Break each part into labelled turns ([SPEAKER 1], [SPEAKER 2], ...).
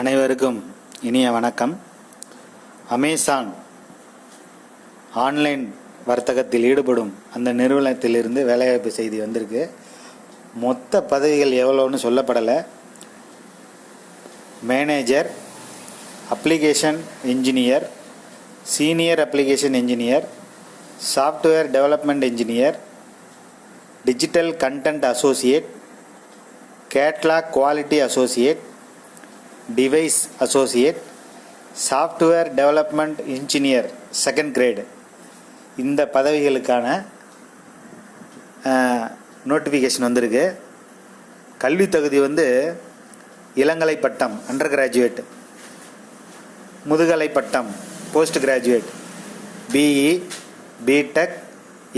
[SPEAKER 1] அனைவருக்கும் இனிய வணக்கம். அமேசான் ஆன்லைன் வர்த்தகத்தில் ஈடுபடும் அந்த நிறுவனத்திலிருந்து வேலைவாய்ப்பு செய்தி வந்திருக்கு. மொத்த பதவிகள் எவ்வளோன்னு சொல்லப்படலை. Manager application engineer senior application engineer software development engineer digital content associate catalogue quality associate device associate software development engineer second grade இந்த பதவிகளுக்கான நோட்டிஃபிகேஷன் வந்திருக்கு. கல்வி தகுதி வந்து இளங்கலை பட்டம் அண்டர் கிராஜுவேட் முதுகலை பட்டம் post graduate BE BTech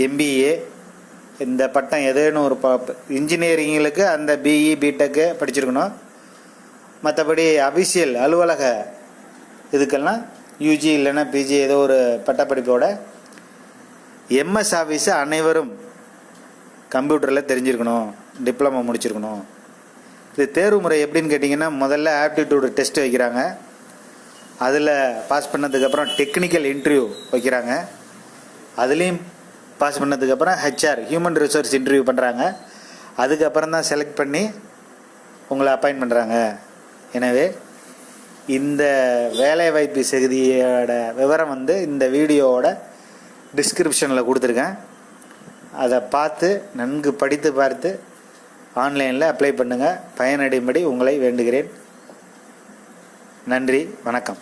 [SPEAKER 1] MBA இந்த பட்டம் எதுன்னு ஒரு ப இன்ஜினியரிங்களுக்கு அந்த பிஇ பிடெக்கு படிச்சிருக்கணும். மற்றபடி அபிஷியல் அலுவலக இதுக்கெல்லாம் யூஜி இல்லைன்னா பிஜி ஏதோ ஒரு பட்டப்படிப்போட எம்எஸ் ஆஃபீஸு அனைவரும் கம்ப்யூட்டரில் தெரிஞ்சிருக்கணும் டிப்ளமோ முடிச்சிருக்கணும். இது தேர்வு முறை எப்படின்னு கேட்டிங்கன்னா முதல்ல ஆப்டிடியூடு டெஸ்ட் வைக்கிறாங்க. அதில் பாஸ் பண்ணதுக்கப்புறம் டெக்னிக்கல் இன்டர்வியூ வைக்கிறாங்க. அதுலேயும் பாஸ் பண்ணதுக்கப்புறம் ஹெச்ஆர் ஹியூமன் ரிசோர்ஸ் இன்டர்வியூ பண்ணுறாங்க அதுக்கப்புறம் தான் செலக்ட் பண்ணி உங்களை அப்பாயின்ட் பண்ணுறாங்க எனவே இந்த வேலைவாய்ப்பு செய்தியோட விவரம் வந்து இந்த வீடியோவோட டிஸ்கிரிப்ஷனில் கொடுத்துருக்கேன். அதை பார்த்து நன்கு படித்து பார்த்து ஆன்லைனில் அப்ளை பண்ணுங்கள் பயனடையும்படி உங்களை வேண்டுகிறேன். நன்றி வணக்கம்.